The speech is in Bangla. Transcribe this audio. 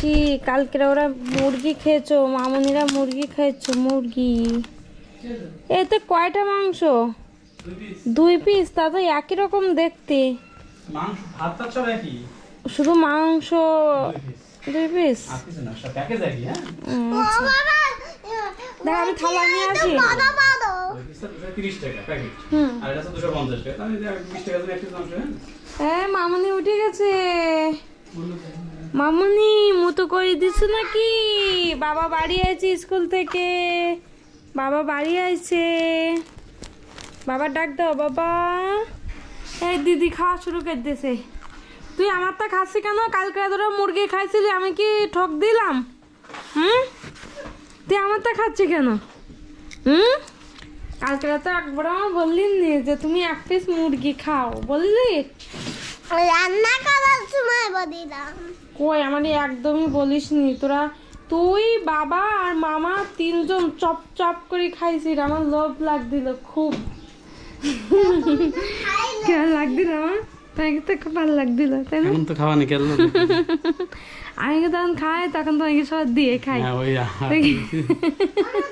কি? কালকে ওরা মুরগি খেয়েছো? মামনিরা মুরগি খেয়েছো মুরগি। এতে কয়টা মাংস? দুই পিস তা তো একই রকম দেখতে। শুধু মাংস দুই পিস হ্যাঁ? দেখ আমি থালা নিয়ে আসি। হ্যাঁ? হ্যাঁ মামনি উঠে গেছে। মামনি, মতো করে দিছো নাকি? বাবা বাড়ি আইছে স্কুল থেকে। বাবা বাড়ি আইছে। বাবা ডাক দাও, বাবা। এই দিদি খাওয়া শুরু করে দিয়েছে তুই আমারটা খাচ্ছি কেন? কালকে তোরা মুরগি খাইছিলি, আমি কি ঠক দিলাম? হুম? তুই আমারটা খাচ্ছি কেন? হুম? কালকে তো একবার আমার বললি যে তুমি এক পিস মুরগি খাও, বললি? রান্না করার সময় বলিলাম কই আমার একদমই বলিস নি। তোরা তুই বাবা আর মামা তিনজন চপ চপ করে খাইছিস। আমার লোভ লাগছিল খুব। কেমন লাগছিল আমার? তাই তো খুব ভালো লাগছিল তাই না? তো খাওয়া নি কেন? আমি তো তখন খাই তখন তোমাকে সব দিয়ে খাই। হ্যাঁ